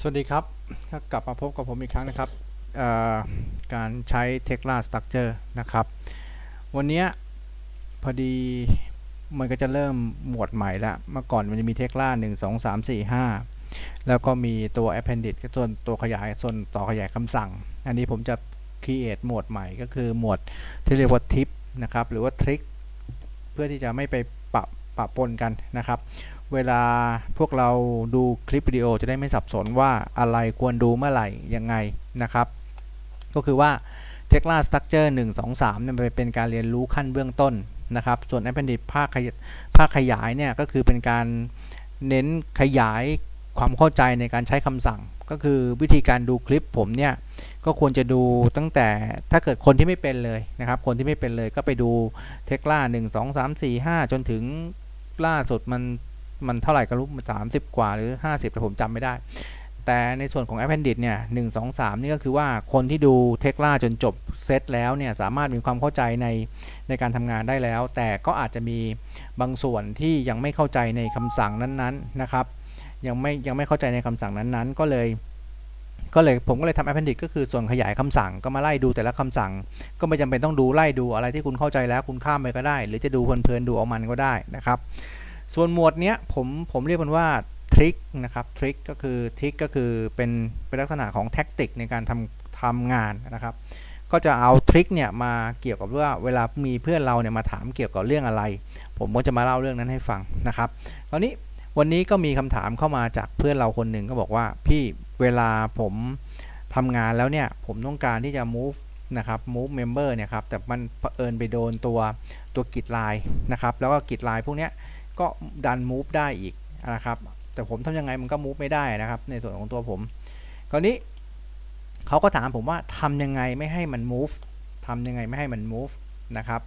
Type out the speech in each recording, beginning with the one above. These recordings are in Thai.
สวัสดีครับกลับมาพบกับผมอีกครั้งนะครับการใช้ Tekla Structure นะครับ วันนี้พอดีมันก็จะเริ่มหมวดใหม่ละเมื่อก่อนมันจะมี Tekla 1 2 3 4 5 แล้วก็มีตัว appendix ก็ส่วนตัวขยายส่วนต่อขยายคำสั่ง อันนี้ผมจะ create หมวดใหม่ก็คือหมวดที่เรียกว่า tip นะครับ หรือว่า trick เพื่อที่จะไม่ไปปะปะปนกันนะครับ เวลาพวกเราดูคลิปวิดีโอจะได้ไม่สับสนว่าอะไรควรดูเมื่อไหร่ยังไงนะครับ ก็คือว่า Tekla Structure 1 2 3เนี่ยเป็นการเรียนรู้ขั้นเบื้องต้นนะครับ ส่วน Appendix ภาคขยภาคขยายเนี่ยก็คือเป็นการเน้นขยายความเข้าใจในการใช้คำสั่ง ก็คือวิธีการดูคลิปผมเนี่ยก็ควรจะดูตั้งแต่ถ้าเกิดคนที่ไม่เป็นเลยนะครับ คนที่ไม่เป็นเลยก็ไปดู Tekla 1 2 3 4 5 จนถึงล่าสุดมัน มันเท่าไหร่ก็รู้สามสิบกว่าหรือ 50แต่ผมจำไม่ได้ แต่ในส่วนของ Appendix เนี่ยหนึ่งสองสามนี่ก็คือว่าคนที่ดูเทคล่าจนจบเซตแล้วเนี่ยสามารถมีความเข้าใจในในการทำงานได้แล้ว แต่ก็อาจจะมีบางส่วนที่ยังไม่เข้าใจในคำสั่งนั้นๆนะครับยังไม่ยังไม่เข้าใจในคำสั่งนั้นๆ ก็เลยก็เลยผมก็เลยทำ Appendix ก็คือส่วนขยายคำสั่งก็มาไล่ดูแต่ละคำสั่ง ก็ไม่จำเป็นต้องดูไล่ดูอะไรที่คุณเข้าใจแล้วคุณข้ามไปก็ได้ หรือจะดูเพลินๆดูเอามันก็ได้นะครับ ส่วนหมวดเนี้ยผมผมเรียกมันว่าทริคนะครับทริคก็คือทริคก็คือเป็นเป็นลักษณะของแท็กติกในการทำทำงานนะครับ ก็จะเอาทริคเนี่ยมาเกี่ยวกับว่าเวลามีเพื่อนเราเนี่ยมาถามเกี่ยวกับเรื่องอะไร ผมก็จะมาเล่าเรื่องนั้นให้ฟังนะครับตอนนี้วันนี้ก็มีคำถามเข้ามาจากเพื่อนเราคนหนึ่งก็บอกว่าพี่เวลาผมทำงานแล้วเนี่ยผมต้องการที่จะ move นะครับ move member เนี่ยครับแต่มันเผอิญไปโดนตัวตัวกิจไลน์นะครับแล้วก็กิจไลน์พวกเนี้ย ก็ดัน move ได้อีกนะครับแต่ผมทำยังไงมันก็ move ไม่ได้นะครับ ในส่วนของตัวผมคราวนี้เขาก็ถามผมว่าทำยังไงไม่ให้มัน move ทำยังไงไม่ให้มัน move นะครับ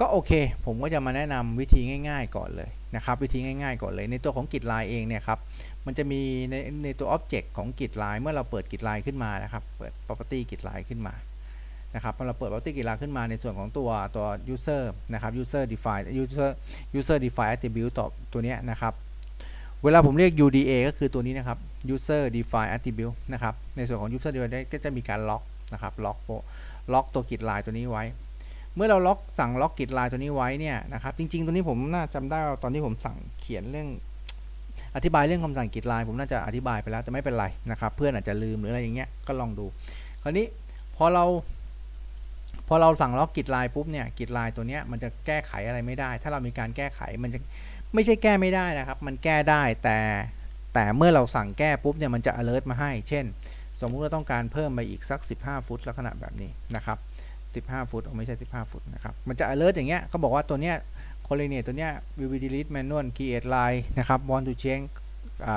ก็โอเค ผมก็จะมาแนะนำวิธีง่าย ๆ ก่อนเลยนะครับ วิธีง่าย ๆ ก่อนเลย ในตัวของกิจไลน์เองเนี่ยครับ มันจะมีในในตัว object ของกิจไลน์เมื่อเราเปิดกิจไลน์ขึ้นมานะครับ เปิด property กิจไลน์ขึ้นมา นะครับพอเราเปิด property กีฬาขึ้นมาในส่วนของตัวตัว user นะครับ user define user user define attribute ต่อตัวนี้นะครับเวลาผมเรียก UDA ก็คือตัวนี้นะครับ user define attribute นะครับในส่วนของ user define ก็จะมีการล็อกนะครับล็อกล็อกตัวกิจลน์ตัวนี้ไว้ เมื่อเราล็อกสั่งล็อกกิจลน์ตัวนี้ไว้เนี่ยนะครับจริง ๆ ตัวนี้ผมน่าจำได้ว่าตอนที่ผมสั่งเขียนเรื่องอธิบายเรื่องคำสั่งกิจลน์ผมน่าจะอธิบายไปแล้วแต่ไม่เป็นไรนะครับ เพื่อนอาจจะลืมหรืออะไรอย่างเงี้ยก็ลองดู คราวนี้พอเรา พอเราสั่งล็อกกิจไลน์ปุ๊บเนี่ยกิจไลน์ตัวเนี้ยมันจะแก้ไขอะไรไม่ได้ ถ้าเรามีการแก้ไขมันจะไม่ใช่แก้ไม่ได้นะครับ มันแก้ได้แต่แต่เมื่อเราสั่งแก้ปุ๊บเนี่ยมันจะ alert มาให้ เช่น สมมุติเราต้องการเพิ่มไปอีกสัก 15 ฟุตลักษณะแบบนี้นะครับ15 ฟุตไม่ใช่ 15 ฟุตนะครับ มันจะ alert อย่างเงี้ยเขาบอกว่าตัวเนี้ย coordinate ตัวเนี้ย will be delete manual create line นะครับ want to change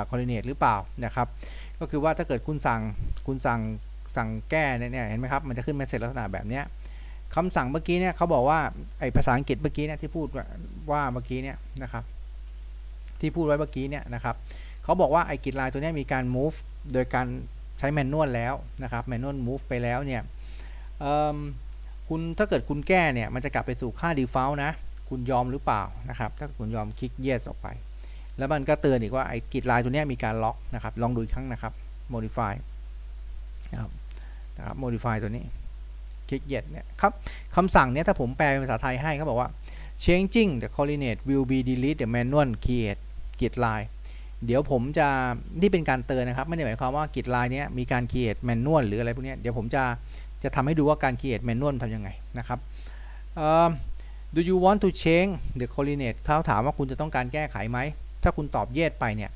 coordinate หรือเปล่านะครับ ก็คือว่าถ้าเกิดคุณสั่งคุณสั่งสั่งแก้เนี่ยเห็นไหมครับ มันจะขึ้นเมสเซจลักษณะแบบเนี้ย คำสั่งเมื่อกี้เนี่ยเขาบอกว่าไอภาษาอังกฤษเมื่อกี้เนี่ยที่พูดว่าเมื่อกี้เนี่ยนะครับที่พูดไว้เมื่อกี้เนี่ยนะครับเขาบอกว่าไอกิจไลน์ตัวนี้มีการ move โดยการใช้แมนนวลแล้วนะครับแมนนวล move ไปแล้วเนี่ยคุณถ้าเกิดคุณแก้เนี่ยมันจะกลับไปสู่ค่า default นะ คุณยอมหรือเปล่านะครับ ถ้าคุณยอมคลิก yes ออกไป แล้วมันก็เตือนอีกว่าไอกิจไลน์ตัวนี้มีการล็อกนะครับ ลองดูอีกครั้งนะครับ modify นะครับ modify ตัวนี้ คิก yes เนี่ยครับคำสั่งเนี้ยถ้าผมแปลเป็นภาษาไทยให้เขาบอกว่า changing the coordinate will be delete the manual create git line เดี๋ยวผมจะนี่เป็นการเตือนนะครับ ไม่ได้หมายความว่า git line เนี้ยมีการ create manual หรืออะไรพวกนี้เดี๋ยวผมจะจะทำให้ดูว่าการ create manual ทำยังไงนะครับ uh, do you want to change the coordinate เขาถามว่าคุณจะต้องการแก้ไขไหม ถ้าคุณตอบ yes ไปเนี่ย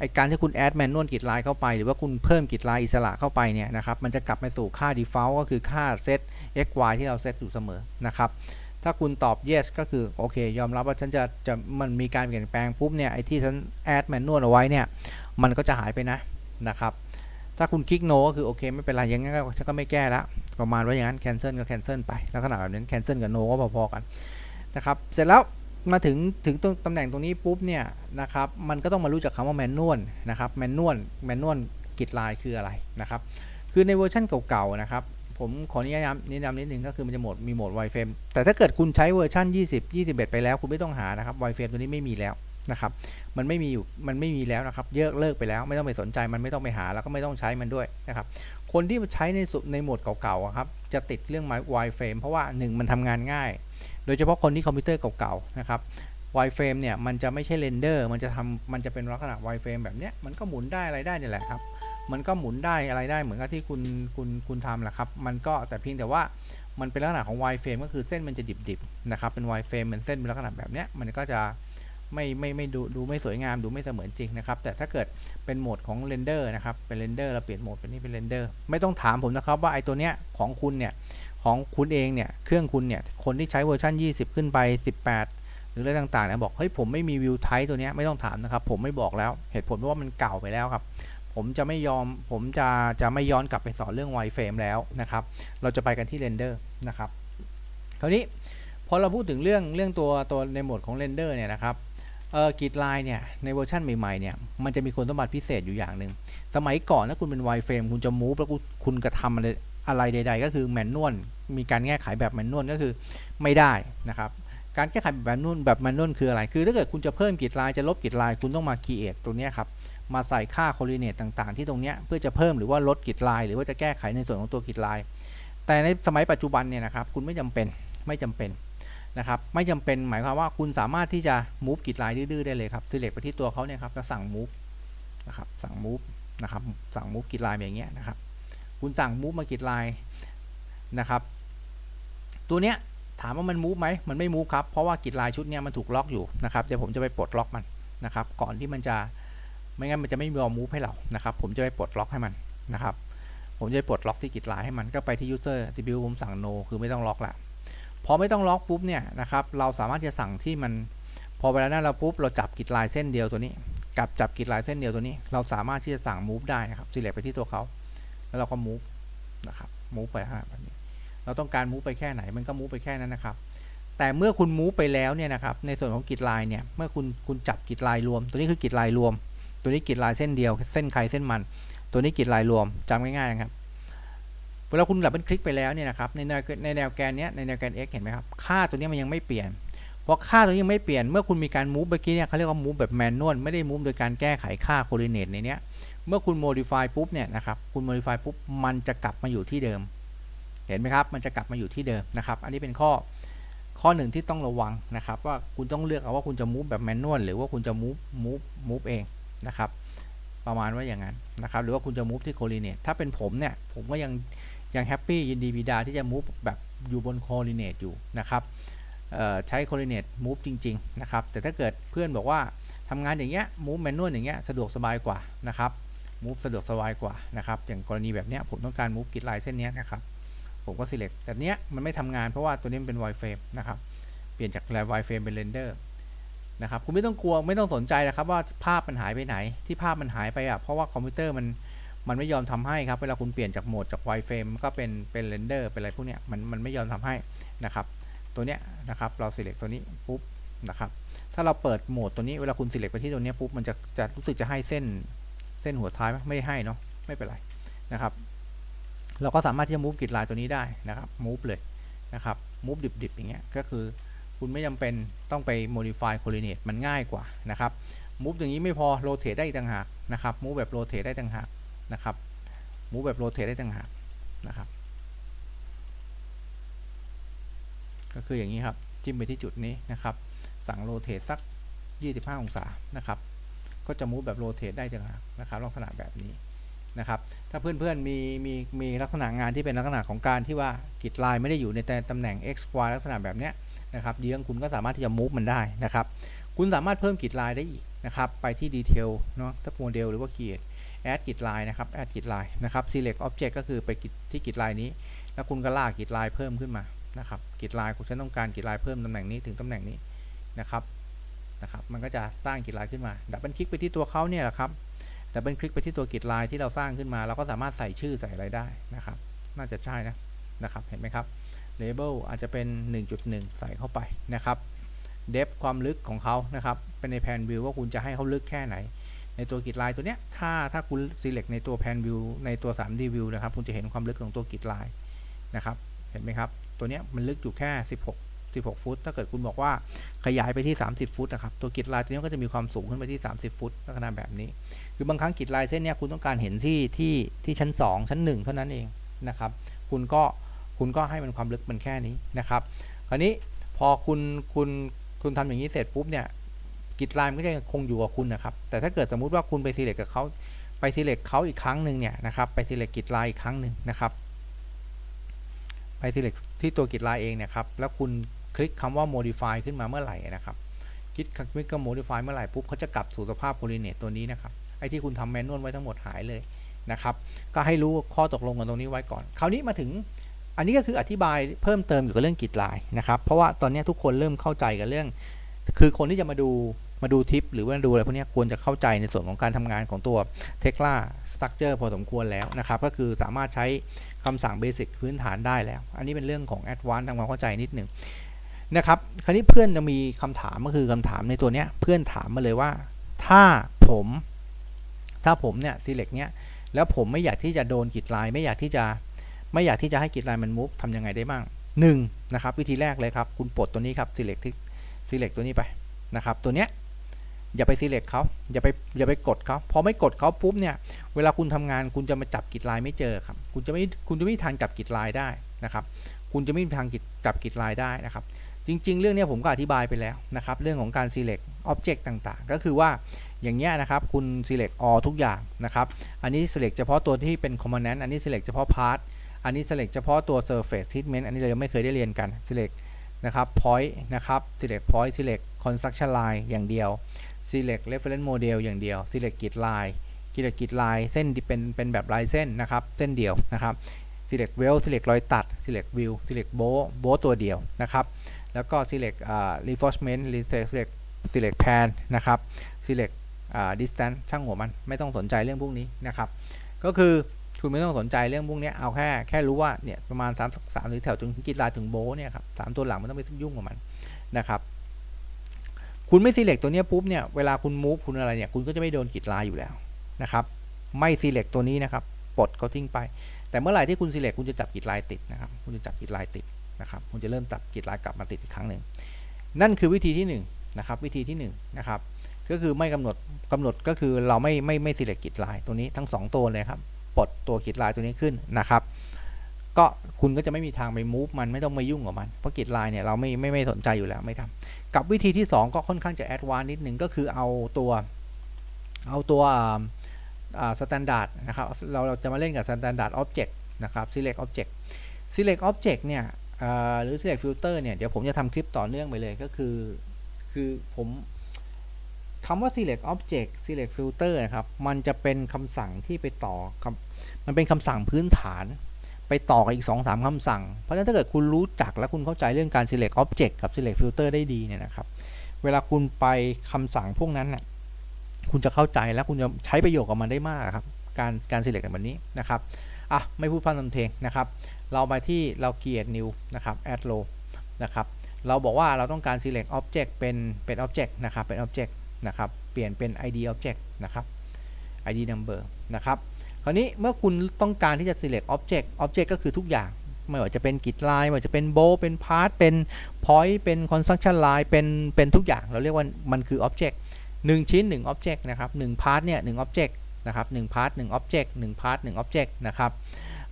ไอการที่คุณแอดแมนนวลกิจไลน์เข้าไป หรือว่าคุณเพิ่มกิจไลน์อิสระเข้าไปเนี่ยนะครับมันจะกลับไปสู่ค่า default ก็คือค่าเซต x y ที่เราเซตอยู่เสมอนะครับถ้าคุณตอบ yes ก็คือ โอเค ยอมรับว่าฉันจะจะมันมีการเปลี่ยนแปลงปุ๊บเนี่ยไอที่ฉันแอดแมนนวลเอาไว้เนี่ยมันก็จะหายไปนะนะครับถ้าคุณคลิก no ก็คือโอเคไม่เป็นไรยังไงก็ฉันก็ไม่แก้ละประมาณว่าอย่างนั้น cancel ก็ cancel ไปลักษณะแบบนี้ cancel กับ no ก็พอๆกันนะครับเสร็จแล้วมาถึงถึงตรงตำแหน่งตรงนี้ปุ๊บเนี่ยนะครับมันก็ต้องมารู้จักคำว่าแมนนวลนะครับแมนนวลแมนนวลกิจลายคืออะไรนะครับคือในเวอร์ชันเก่าๆนะครับ ผมขออนุญาตแนะนำนิดนึงก็คือมันจะโหมดมีโหมด wireframe แต่ถ้าเกิดคุณใช้เวอร์ชัน20 21 ไปแล้ว คุณไม่ต้องหานะครับ wireframe ตัวนี้ไม่มีแล้วนะครับ มันไม่มีอยู่ มันไม่มีแล้วนะครับ เยอะเลิกไปแล้ว ไม่ต้องไปสนใจ มันไม่ต้องไปหา แล้วก็ไม่ต้องใช้มันด้วยนะครับ คนที่ใช้ในสุในโหมดเก่าๆครับ จะติดเรื่องไม้ wireframe เพราะว่า 1 มันทำงานง่าย โดยเฉพาะคนที่คอมพิวเตอร์เก่าๆนะครับ wireframe เนี่ย มันจะไม่ใช่เรนเดอร์ มันจะทำมันจะเป็นลักษณะ wireframe แบบเนี้ย มันก็หมุนได้อะไรได้เนี่ยแหละครับ มันก็หมุนได้อะไรได้เหมือนกับที่คุณคุณคุณทำแหละครับ มันก็แต่เพียงแต่ว่ามันเป็นลักษณะของ wireframe ก็คือเส้นมันจะดิบๆนะครับ เป็น wireframe เป็นเส้นเป็นลักษณะแบบเนี้ยมันก็จะไม่ไม่ไม่ดูดูไม่สวยงามดูไม่เสมือนจริงนะครับ แต่ถ้าเกิดเป็นโหมดของเรนเดอร์นะครับเป็นเรนเดอร์เราเปลี่ยนโหมดเป็นนี่เป็นเรนเดอร์ไม่ต้องถามผมนะครับว่าไอ้ตัวเนี้ยของคุณเนี่ยของคุณเองเนี่ยเครื่องคุณเนี่ยคนที่ใช้เวอร์ชัน20 ขึ้นไป 18 หรืออะไรต่างๆเนี่ยบอกเฮ้ยผมไม่มีวิวไทป์ตัวเนี้ยไม่ต้องถามนะครับผมไม่บอกแล้วเหตุผลเพราะว่ามันเก่าไปแล้วครับ ผมจะไม่ยอมผมจะจะไม่ย้อนกลับไปสอนเรื่อง wireframe แล้วนะครับ เราจะไปกันที่เรนเดอร์นะครับคราวนี้พอเราพูดถึงเรื่องเรื่องตัวตัวในโหมดของเรนเดอร์เนี่ยนะครับเออกรีดไลน์เนี่ยในเวอร์ชันใหม่ๆเนี่ยมันจะมีคุณสมบัติพิเศษอยู่อย่างหนึ่งสมัยก่อนถ้าคุณเป็น wireframe คุณจะ move แล้วคุณคุณกระทำอะไรอะไรใด ๆ ก็คือแมนนวลมีการแก้ไขแบบแมนนวลก็คือไม่ได้นะครับการแก้ไขแบบแมนนวลแบบแมนนวลคืออะไร คือถ้าเกิดคุณจะเพิ่มกรีดไลน์จะลบกรีดไลน์คุณต้องมา create ตัวนี้ครับ มาใส่ค่า coordinate ต่างๆ ที่ตรงเนี้ยเพื่อจะเพิ่มหรือว่าลดกิดไลน์หรือว่าจะแก้ไขในส่วนของตัวกิดไลน์แต่ในสมัยปัจจุบันเนี่ยนะครับคุณไม่จำเป็นไม่จำเป็นนะครับไม่จำเป็นหมายความว่าคุณสามารถที่จะ move กริดไลน์ดื้อๆได้เลยครับ select ไปที่ตัวเขาเนี่ยครับแล้วสั่ง move นะครับสั่ง move นะครับสั่ง move กริดไลน์อย่างเงี้ยนะครับคุณสั่ง move มากิดไลน์นะครับตัวเนี้ยถามว่ามัน move ไหมมันไม่ move ครับเพราะว่ากิดไลน์ชุดเนี้ยมันถูกล็อกอยู่นะครับเดี๋ยวผมจะไปปลดล็อกมันนะครับก่อนที่มันจะ ไม่งั้นมันจะไม่ยอมมูฟให้เรานะครับ ผมจะไปปลดล็อกให้มันนะครับ ผมจะไปปลดล็อกที่กิจไลน์ให้มันก็ไปที่ user attribute ผมสั่ง no คือไม่ต้องล็อกละพอไม่ต้องล็อกปุ๊บเนี่ยนะครับ เราสามารถจะสั่งที่มัน พอเวลานั้นเราปุ๊บเราจับกิจไลน์เส้นเดียวตัวนี้ กับจับกิจไลน์เส้นเดียวตัวนี้ เราสามารถที่จะสั่ง move ได้นะครับ select ไปที่ตัวเขาแล้วเราก็ move นะครับ move ไปแบบนี้ เราต้องการ move ไปแค่ไหน มันก็ move ไปแค่นั้นนะครับแต่เมื่อคุณ move ไปแล้วเนี่ยนะครับในส่วนของกิจไลน์เนี่ยเมื่อคุณคุณจับกิจไลน์รวม ตัวนี้คือกิจไลน์รวม ตัวนี้กรีดลายเส้นเดียว เส้นใครเส้นมัน ตัวนี้กรีดลายรวมจำง่ายๆนะครับเวลาคุณดับเบิลคลิกไปแล้วเนี่ยนะครับในแนวในแนวแกนเนี้ยในแนวแกน x เห็นไหมครับค่าตัวนี้มันยังไม่เปลี่ยนเพราะค่าตัวนี้ยังไม่เปลี่ยนเมื่อคุณมีการ move เมื่อกี้เนี่ยเขาเรียกว่า move แบบแมนนวลไม่ได้ move โดยการแก้ไขค่า coordinate ในเนี้ยเมื่อคุณ modify ปุ๊บเนี่ยนะครับคุณ modify ปุ๊บมันจะกลับมาอยู่ที่เดิม เห็นไหมครับมันจะกลับมาอยู่ที่เดิมนะครับอันนี้เป็นข้อข้อหนึ่งที่ต้องระวังนะครับว่าคุณต้องเลือกเอาว่าคุณจะ move แบบแมนนวลหรือว่าคุณจะ move move move เอง นะครับ ประมาณว่าอย่างนั้นนะครับ หรือว่าคุณจะ move ที่ coordinate ถ้าเป็นผมเนี่ย ผมก็ยังยังแฮปปี้ยินดีบิดาที่จะ move แบบอยู่บน coordinate อยู่นะครับใช้ coordinate move จริง ๆ นะครับ แต่ถ้าเกิดเพื่อนบอกว่าทำงานอย่างเงี้ย move manual อย่างเงี้ยสะดวกสบายกว่านะครับ move สะดวกสบายกว่านะครับอย่างกรณีแบบเนี้ยผมต้องการ move กิดไลน์เส้นนี้นะครับผมก็ select แต่เนี้ยมันไม่ทำงานเพราะว่าตัวนี้เป็น wireframe นะครับ เปลี่ยนจาก wireframe เป็น render นะครับคุณไม่ต้องกลัวไม่ต้องสนใจนะครับว่าภาพมันหายไปไหน ที่ภาพมันหายไปอะเพราะว่าคอมพิวเตอร์มันมันไม่ยอมทำให้ครับเวลาคุณเปลี่ยนจากโหมดจาก wireframe ก็เป็นเป็นเรนเดอร์เป็นอะไรพวกเนี้ยมันมันไม่ยอมทำให้นะครับ ตัวเนี้ยนะครับเรา select ตัวนี้ปุ๊บนะครับถ้าเราเปิดโหมดตัวนี้เวลาคุณ select ไปที่ตัวนี้ปุ๊บมันจะจะรู้สึกจะให้เส้นเส้นหัวท้ายไหมไม่ได้ให้เนาะไม่เป็นไรนะครับ เราก็สามารถที่จะ move กริดไลน์ตัวนี้ได้นะครับ move เลยนะครับ move ดิบๆอย่างเงี้ยก็คือ คุณไม่จำเป็นต้องไป modify coordinate มันง่ายกว่านะครับ move อย่างนี้ไม่พอ rotate ได้ต่างหากนะครับ move แบบ rotate ได้ต่างหากนะครับ move แบบ rotate ได้ต่างหากนะครับ ก็คืออย่างนี้ครับ จิ้มไปที่จุดนี้นะครับ สั่ง rotate สัก 25 องศานะครับ ก็จะ move แบบ rotate ได้ต่างหากนะครับ ลักษณะแบบนี้นะครับถ้าเพื่อนๆ มีมีมีลักษณะงานที่เป็นลักษณะของการที่ว่ากิดลน์ไม่ได้อยู่ในตำแหน่ง x y ลักษณะแบบเนี้ย นะครับเยื้องคุณก็สามารถที่จะ move มันได้นะครับ คุณสามารถเพิ่มกริดไลน์ได้อีกนะครับ ไปที่ดีเทลเนาะถ้าโมเดลหรือว่า create add กริดไลน์นะครับ add กริดไลน์นะครับ select object ก็คือไปที่กริดไลน์นี้ แล้วคุณก็ลากกริดไลน์เพิ่มขึ้นมานะครับกริดไลน์คุณฉันต้องการกริดไลน์เพิ่มตำแหน่งนี้ถึงตำแหน่งนี้นะครับนะครับ มันก็จะสร้างกริดไลน์ขึ้นมาดับเบิลคลิกไปที่ตัวเขาเนี่ยแหละครับดับเบิลคลิกไปที่ตัวกริดไลน์ที่เราสร้างขึ้นมา เราก็สามารถใส่ชื่อใส่อะไรได้นะครับ น่าจะใช่นะนะครับ เห็นไหมครับ label อาจจะเป็น 1.1 ใส่เข้าไปนะครับ depth ความลึกของเขานะครับ เป็นในแผนวิวว่าคุณจะให้เขาลึกแค่ไหน ในตัวกริดไลน์ตัวเนี้ย ถ้าถ้าคุณ select ในตัวแผนวิวในตัว 3D view นะครับ คุณจะเห็นความลึกของตัวกริดไลน์นะครับ เห็นไหมครับ ตัวเนี้ยมันลึกอยู่แค่ 16 16 ฟุต ถ้าเกิดคุณบอกว่าขยายไปที่ 30 ฟุตนะครับ ตัวกริดลายตัวนี้ก็จะมีความสูงขึ้นไปที่ 30 ฟุตลักษณะแบบนี้ คือบางครั้งกริดลายเส้นเนี้ยคุณต้องการเห็นที่ที่ที่ชั้น 2 ชั้น 1 เท่านั้นเองนะครับ คุณก็ คุณก็ให้มันความลึกมันแค่นี้นะครับ คราวนี้พอคุณคุณคุณทำอย่างนี้เสร็จปุ๊บเนี่ยกริดลายมันก็จะคงอยู่กับคุณนะครับ แต่ถ้าเกิดสมมุติว่าคุณไป select กับเขาไป select เขาอีกครั้งหนึ่งเนี่ยนะครับไป select กริดลายอีกครั้งหนึ่งนะครับ ไป select ที่ตัวกริดลายเองเนี่ยครับแล้วคุณคลิกคำว่า modify ขึ้นมาเมื่อไหร่นะครับคลิกคลิกกับ modify เมื่อไหร่ปุ๊บเขาจะกลับสู่สภาพ coordinate ตัวนี้นะครับไอ้ที่คุณทำแมนนวลไว้ทั้งหมดหายเลยนะครับ ก็ให้รู้ข้อตกลงกันตรงนี้ไว้ก่อน คราวนี้มาถึง อันนี้ก็คืออธิบายเพิ่มเติมอยู่กับเรื่องกริดลายนะครับ เพราะว่าตอนนี้ทุกคนเริ่มเข้าใจกับเรื่อง คือคนที่จะมาดูมาดูทิป หรือว่าดูอะไรพวกนี้ควรจะเข้าใจในส่วนของการทำงานของตัว t e c l a Structure พอสมควรแล้วนะครับ ก็คือสามารถใช้คำสั่งเบสิกพื้นฐานได้แล้ว อันนี้เป็นเรื่องของ Advanced ทำความเข้าใจนิดหนึ่งนะครับ คราวนี้เพื่อนจะมีคำถามก็คือคำถามในตัวเนี้ยเพื่อนถามมาเลยว่า ถ้าผม ถ้าผมเนี่ย select เนี้ยแล้วผมไม่อยากที่จะโดนกริดลายไม่อยากที่จะ ไม่อยากที่จะให้กริดลายมัน move ทำยังไงได้บ้างหนึ่งนะครับวิธีแรกเลยครับ คุณปลดตัวนี้ครับ select ที่ select ตัวนี้ไปนะครับ ตัวเนี้ยอย่าไป select เขาอย่าไปอย่าไปกดเขาพอไม่กดเขาปุ๊บเนี่ยเวลาคุณทำงานคุณจะมาจับกริดลายไม่เจอครับ คุณจะไม่คุณจะไม่ทางจับกริดลายได้นะครับ คุณจะไม่มีทางจับกริดลายได้นะครับ จริง ๆ เรื่องนี้ผมก็อธิบายไปแล้วนะครับ เรื่องของการ select object ต่างๆ ก็คือว่าอย่างเงี้ยนะครับ คุณ select all ทุกอย่างนะครับ อันนี้ select เฉพาะตัวที่เป็น component อันนี้ select เฉพาะ part อันนี้ select เฉพาะตัว surface treatment อันนี้เรายังไม่เคยได้เรียนกัน select นะครับ point นะครับ select point select construction line อย่างเดียว select reference model อย่างเดียว select grid line select grid line เส้นที่เป็นเป็นแบบลายเส้นนะครับ เส้นเดียวนะครับ select well select รอยตัด select view select bow bow ตัวเดียวนะครับ แล้วก็ select uh, reinforcement select select pan นะครับ select uh, distance ช่างหัวมันไม่ต้องสนใจเรื่องพวกนี้นะครับ ก็คือ คุณไม่ต้องสนใจเรื่องพวกนี้เอาแค่แค่รู้ว่าเนี่ยประมาณ3 3หรือแถวถึงกีฬาถึงโบเนี่ยครับสามตัวหลังมันต้องไปยุ่งกับมันนะครับคุณไม่ select ตัวนี้ปุ๊บเนี่ยเวลาคุณ move คุณอะไรเนี่ยคุณก็จะไม่โดนกีฬาอยู่แล้วนะครับไม่ select ตัวนี้นะครับปลดเขาทิ้งไป แต่เมื่อไหร่ที่คุณ select คุณจะจับกีฬาติดนะครับคุณจะจับกีฬาติดนะครับคุณจะเริ่มจับกีฬากลับมาติดอีกครั้งหนึ่งนั่นคือวิธีที่1นนะครับวิธีที่1นนะครับก็คือไม่กำหนดกำหนดก็คือเราไม่ไม่ไม่ select กีฬาตัวนี้ทั้ง 2 ตัวเลยครับ ปลดตัวกริดลายตัวนี้ขึ้นนะครับ ก็คุณก็จะไม่มีทางไป move มันไม่ต้องมายุ่งกับมัน เพราะกริดลายเนี่ยเราไม่ไม่ไม่สนใจอยู่แล้วไม่ทำกับวิธีที่ 2 ก็ค่อนข้างจะ advanced นิดหนึ่งก็คือเอาตัวเอาตัวสแตนดาร์ดนะครับเราเราจะมาเล่นกับ standard object นะครับ select object select object เนี่ยหรือ select filter เนี่ยเดี๋ยวผมจะทำคลิปต่อเนื่องไปเลยก็คือ คือผม คำว่า select object select filter นะครับ มันจะเป็นคำสั่งที่ไปต่อมันเป็นคำสั่งพื้นฐาน ไปต่อกับอีก 2-3คำสั่ง เพราะฉะนั้นถ้าเกิดคุณรู้จักและคุณเข้าใจเรื่องการ select object กับ select filter ได้ดีเนี่ยนะครับ เวลาคุณไปคำสั่งพวกนั้นน่ะคุณจะเข้าใจและคุณจะใช้ประโยชน์กับมันได้มากครับ การการ select แบบนี้นะครับอะไม่พูดพันธ์เทงนะครับ เราไปที่เรา create new นะครับ add row นะครับ เราบอกว่าเราต้องการ select object เป็นเป็น object นะครับ เป็น object นะครับเปลี่ยนเป็น id object นะครับ id number นะครับคราวนี้เมื่อคุณต้องการที่จะ select object object ก็คือทุกอย่าง ไม่ว่าจะเป็นกิจลายไม่ว่าจะเป็นโบเป็นพาร์ทเป็น point เป็น construction line เป็นเป็นทุกอย่างเราเรียกว่ามันคือ object 1 ชิ้น 1 object นะครับ1 part เนี่ย1 object นะครับ1 part 1 object 1 part 1 object นะครับ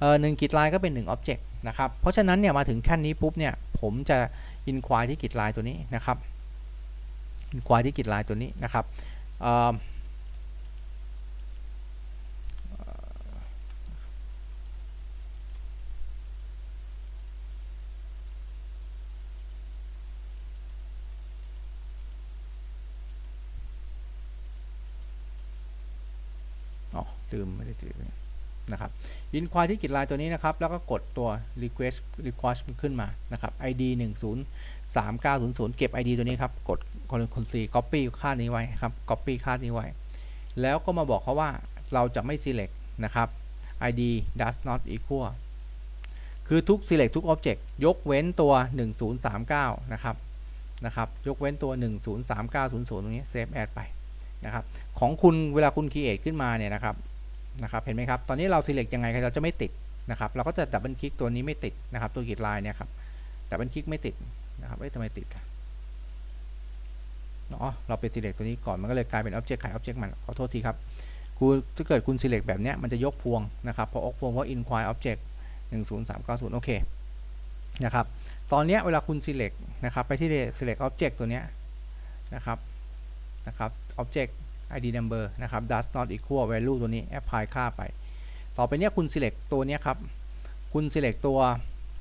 เอ่อ1กิจลายก็เป็น 1 object นะครับเพราะฉะนั้นเนี่ยมาถึงขั้นนี้ปุ๊บเนี่ยผมจะ inquire ที่กิจลายตัวนี้นะครับ ควายที่กิดลายตัวนี้นะครับอ๋อลืมไม่ได้ถือ นะครับยินควายที่กิดลายตัวนี้นะครับ แล้วก็กดตัว request request ขึ้นมานะครับ id 10 3900 เก็บ id ตัวนี้ครับ กดคนคน C copy ค่านี้ไว้ครับ copy ค่านี้ไว้ แล้วก็มาบอกเขาว่าเราจะไม่ select นะครับ id does not equal คือทุก select ทุก object ยกเว้นตัว 1039 นะครับ นะครับ ยกเว้นตัว 103900 ตรงนี้ save as ไปนะครับ ของคุณเวลาคุณ create ขึ้นมาเนี่ยนะครับ นะครับเห็นไหมครับตอนนี้เรา select ยังไงเราจะไม่ติดนะครับเราก็จะดับเบิลคลิกตัวนี้ไม่ติดนะครับตัวกีดลายเนี่ยครับดับเบิลคลิกไม่ติดนะครับเอ๊ะทำไมติดอะอ๋อเราไป select ตัวนี้ก่อนมันก็เลยกลายเป็น object ขาย object มันขอโทษทีครับคุณถ้าเกิดคุณ select แบบเนี้ยมันจะยกพวงนะครับพออกพวงเพราะ inquire object 10390 โอเคนะครับตอนเนี้ยเวลาคุณ select นะครับไปที่ select object ตัวเนี้ยนะครับนะครับ object id number นะครับ does not equal value ตัวนี้ apply ค่าไป ต่อไปเนี้ยคุณ select ตัวเนี้ยครับ คุณ select ตัว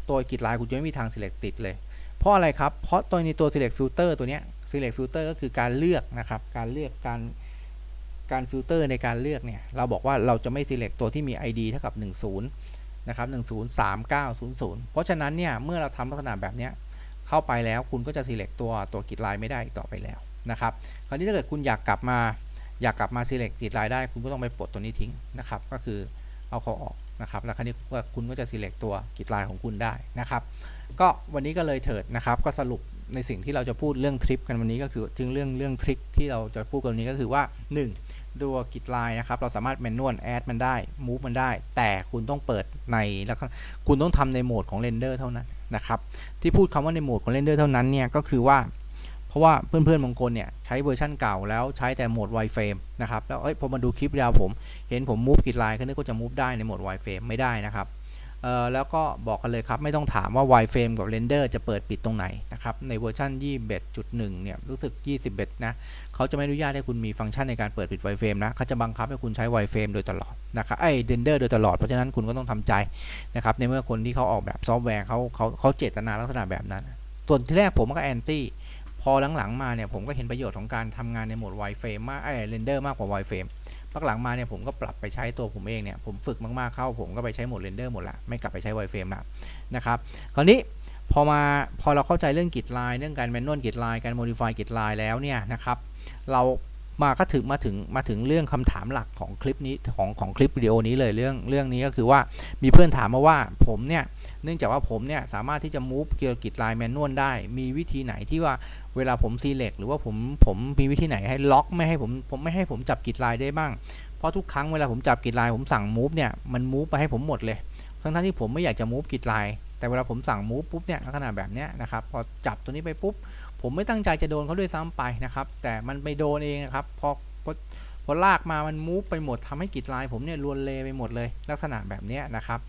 ตัวกิจลายคุณจะไม่มีทาง select ติดเลย เพราะอะไรครับ เพราะตัวในตัว select filter ตัวเนี้ย select filter ก็คือการเลือกนะครับ การเลือกการการฟิลเตอร์ในการเลือกเนี่ย เราบอกว่าเราจะไม่ select ตัวที่มี id เท่ากับ 10 นะครับ 103900 เพราะฉะนั้นเนี่ย เมื่อเราทำลักษณะแบบเนี้ยเข้าไปแล้วคุณก็จะ select ตัวตัวกิจลายไม่ได้อีกต่อไปแล้วนะครับ คราวนี้ถ้าเกิดคุณอยากกลับมา อยากกลับมา select กิจลายได้ คุณก็ต้องไปปลดตัวนี้ทิ้งนะครับ ก็คือเอาเขาออกนะครับ แล้วคราวนี้คุณก็จะ select ตัวกิจลายของคุณได้นะครับ ก็วันนี้ก็เลยเถิดนะครับ ก็สรุปในสิ่งที่เราจะพูดเรื่องทริปกันวันนี้ก็คือถึงเรื่องเรื่องทริคที่เราจะพูดกันวันนี้ก็คือว่า 1. ตัวกิจลายนะครับ เราสามารถแมนนวลแอดมันได้มูฟมันได้ แต่คุณต้องเปิดในแลักษณะคุณต้องทำในโหมดของเรนเดอร์เท่านั้นนะครับ ที่พูดคำว่าในโหมดของเรนเดอร์เท่านั้นเนี่ยก็คือว่า ราะว่าเพื่อนๆบางคนเนี่ยใช้เวอร์ชันเก่าแล้วใช้แต่โหมด wireframe นะครับแล้วเอ้ยพอมาดูคลิปยาวผม เห็นผมมูฟกิจลายก็นึกว่าจะมูฟได้ในโหมด wireframe ไม่ได้นะครับเอ่อแล้วก็บอกกันเลยครับ ไม่ต้องถามว่า wireframe กับ render จะเปิดปิดตรงไหนนะครับ ในเวอร์ชัน21.1 เนี่ย รู้สึก 21 นะ เขาจะไม่อนุญาตให้คุณมีฟังก์ชันในการเปิดปิด wireframe นะ เขาจะบังคับให้คุณใช้ wireframe โดยตลอดนะครับไอ้ render โดยตลอด เพราะฉะนั้นคุณก็ต้องทำใจนะครับ ในเมื่อคนที่เขาออกแบบซอฟต์แวร์เขาเขาเขาเจตนาลักษณะแบบนั้น ส่วนที่แรกผมก็แอนตี้ พอหลังๆมาเนี่ยผมก็เห็นประโยชน์ของการทำงานในโหมด wireframe มากไอ้ render มากกว่า wireframe พักหลังมาเนี่ยผมก็ปรับไปใช้ตัวผมเองเนี่ยผมฝึกมากๆเข้าผมก็ไปใช้โหมดเรนเดอร์หมดละไม่กลับไปใช้ wireframe ละนะครับคราวนี้พอมาพอเราเข้าใจเรื่องกิจลายเรื่องการแมนนวลกิจลายการโมดิฟายกิจลายแล้วเนี่ยนะครับเรามาก็ถึงมาถึงมาถึงเรื่องคำถามหลักของคลิปนี้ของของคลิปวิดีโอนี้เลยเรื่องเรื่องนี้ก็คือว่ามีเพื่อนถามมาว่าผมเนี่ย เนื่องจากว่าผมเนี่ยสามารถที่จะ move เกี่ยวกับกิจลายแมนนวลได้ มีวิธีไหนที่ว่าเวลาผม select หรือว่าผมผมมีวิธีไหนให้ล็อกไม่ให้ผมผมไม่ให้ผมจับกิจลายได้บ้าง เพราะทุกครั้งเวลาผมจับกิจลายผมสั่ง move เนี่ยมัน move ไปให้ผมหมดเลย ทั้งทั้งที่ผมไม่อยากจะ move กิจลายแต่เวลาผมสั่ง move ปุ๊บเนี่ยลักษณะแบบเนี้ยนะครับพอจับตัวนี้ไปปุ๊บผมไม่ตั้งใจจะโดนเขาด้วยซ้ำไปนะครับแต่มันไปโดนเองนะครับพอพอพอลากมามัน move ไปหมดทำให้กิจลายผมเนี่ยลวนเลไปหมดเลยลักษณะแบบนี้นะครับ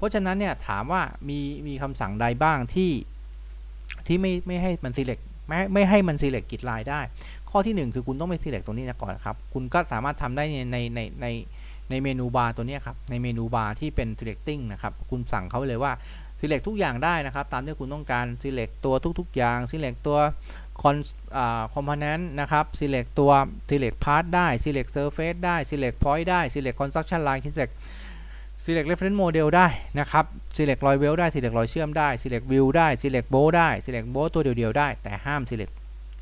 เพราะฉะนั้นเนี่ยถามว่ามีมีคำสั่งใดบ้างที่ที่ไม่ไม่ให้มัน select ไม่ไม่ให้มัน select กิจลายได้ ข้อที่ 1 คือคุณต้องไป select ตัวนี้นะก่อนครับ คุณก็สามารถทำได้ในในในในในเมนูบาร์ตัวนี้ครับ ในเมนูบาร์ที่เป็น selecting นะครับ คุณสั่งเขาเลยว่า select ทุกอย่างได้นะครับ ตามที่คุณต้องการ select ตัวทุก ๆ อย่าง select ตัว con อ่า component นะครับ select ตัว select part ได้ select surface ได้ select point ได้ select construction line select select reference model ได้นะครับ select รอยเวลได้ select รอยเชื่อมได้ select view ได้ select bow ได้ select bow ตัวเดียวๆได้ แต่ห้าม select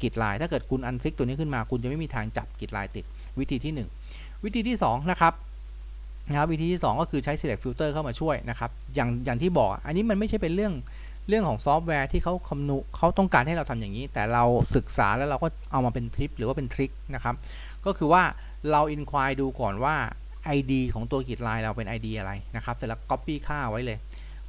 กิจลาย ถ้าเกิดคุณอันคลิกตัวนี้ขึ้นมาคุณจะไม่มีทางจับกิจลายติดวิธีที่ 1 วิธีที่ 2 นะครับนะครับวิธีที่ 2 ก็คือใช้ select filter เข้ามาช่วยนะครับอย่างอย่างที่บอกอันนี้มันไม่ใช่เป็นเรื่องเรื่องของซอฟต์แวร์ที่เขาคำนุเขาต้องการให้เราทำอย่างนี้ แต่เราศึกษาแล้วเราก็เอามาเป็นทริปหรือว่าเป็นทริคนะครับก็คือว่าเรา inquire ดูก่อนว่า ID ของตัวกิจลายเราเป็น ID อะไรนะครับ เสร็จแล้ว copy ค่าไว้เลย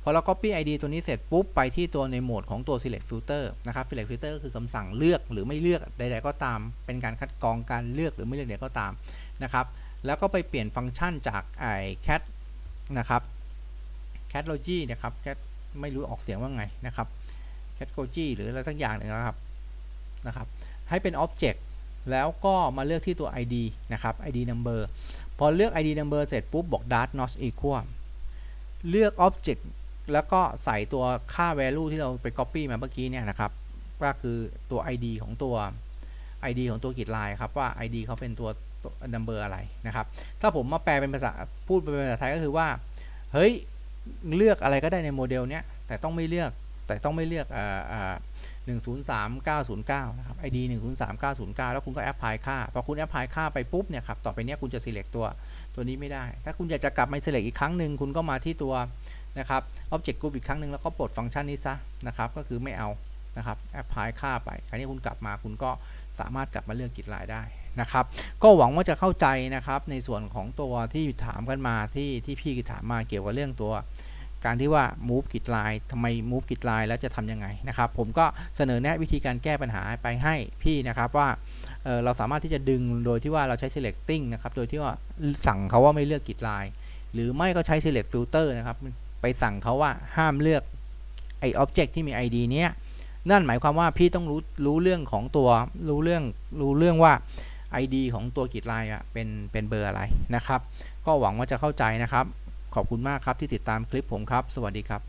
พอเรา copy ID ตัวนี้เสร็จปุ๊บไปที่ตัวในโหมดของตัว select filter นะครับ select filter ก็คือคำสั่งเลือกหรือไม่เลือกใดๆก็ตาม เป็นการคัดกรองการเลือกหรือไม่เลือกใดก็ตามนะครับ แล้วก็ไปเปลี่ยนฟังก์ชันจากไอ้ cat นะครับ catlogy นะครับ cat ไม่รู้ออกเสียงว่าไงนะครับ catlogy หรืออะไรสักอย่างหนึ่งนะครับนะครับ ให้เป็น object แล้วก็มาเลือกที่ตัว ID นะครับ ID number พอเลือก ID number เสร็จปุ๊บ บอก dart not equal เลือก object แล้วก็ใส่ตัวค่า value ที่เราไป copy มาเมื่อกี้เนี่ยนะครับ ก็คือตัว ID ของตัว ID ของตัวกิจลายครับว่า ID เขาเป็นตัว number อะไรนะครับ ถ้าผมมาแปลเป็นภาษาพูดเป็นภาษาไทยก็คือว่า เฮ้ย เลือกอะไรก็ได้ในโมเดลเนี้ย แต่ต้องไม่เลือก แต่ต้องไม่เลือกอ่าอ่า 103909 นะครับ ID 103909 แล้วคุณก็แอปพลายค่า พอคุณแอปพลายค่าไปปุ๊บเนี่ยครับ ต่อไปเนี้ยคุณจะ select ตัวตัวนี้ไม่ได้ ถ้าคุณอยากจะกลับมา select อีกครั้งหนึ่งคุณก็มาที่ตัวนะครับ object group อีกครั้งหนึ่งแล้วก็ปลดฟังก์ชันนี้ซะนะครับ ก็คือไม่เอานะครับ แอปพลายค่าไป คราวนี้คุณกลับมาคุณก็สามารถกลับมาเลือกกิจลายได้นะครับ ก็หวังว่าจะเข้าใจนะครับในส่วนของตัวที่ถามกันมาที่ที่พี่ถามมาเกี่ยวกับเรื่องตัว การที่ว่า move git line ทำไม move git line แล้วจะทำยังไงนะครับ ผมก็เสนอแนะวิธีการแก้ปัญหาไปให้พี่นะครับว่าเเราสามารถที่จะดึงโดยที่ว่าเราใช้ selecting นะครับ โดยที่ว่าสั่งเขาว่าไม่เลือก git line หรือไม่ก็ใช้ select filter นะครับ ไปสั่งเขาว่าห้ามเลือกไอ้ object ที่มี id เนี้ยนั่นหมายความว่าพี่ต้องรู้รู้เรื่องของตัวรู้เรื่องรู้เรื่องว่า ID ของตัวกิจไลน์อะเป็นเป็นเบอร์อะไรนะครับ ก็หวังว่าจะเข้าใจนะครับ ขอบคุณมากครับที่ติดตามคลิปผมครับ สวัสดีครับ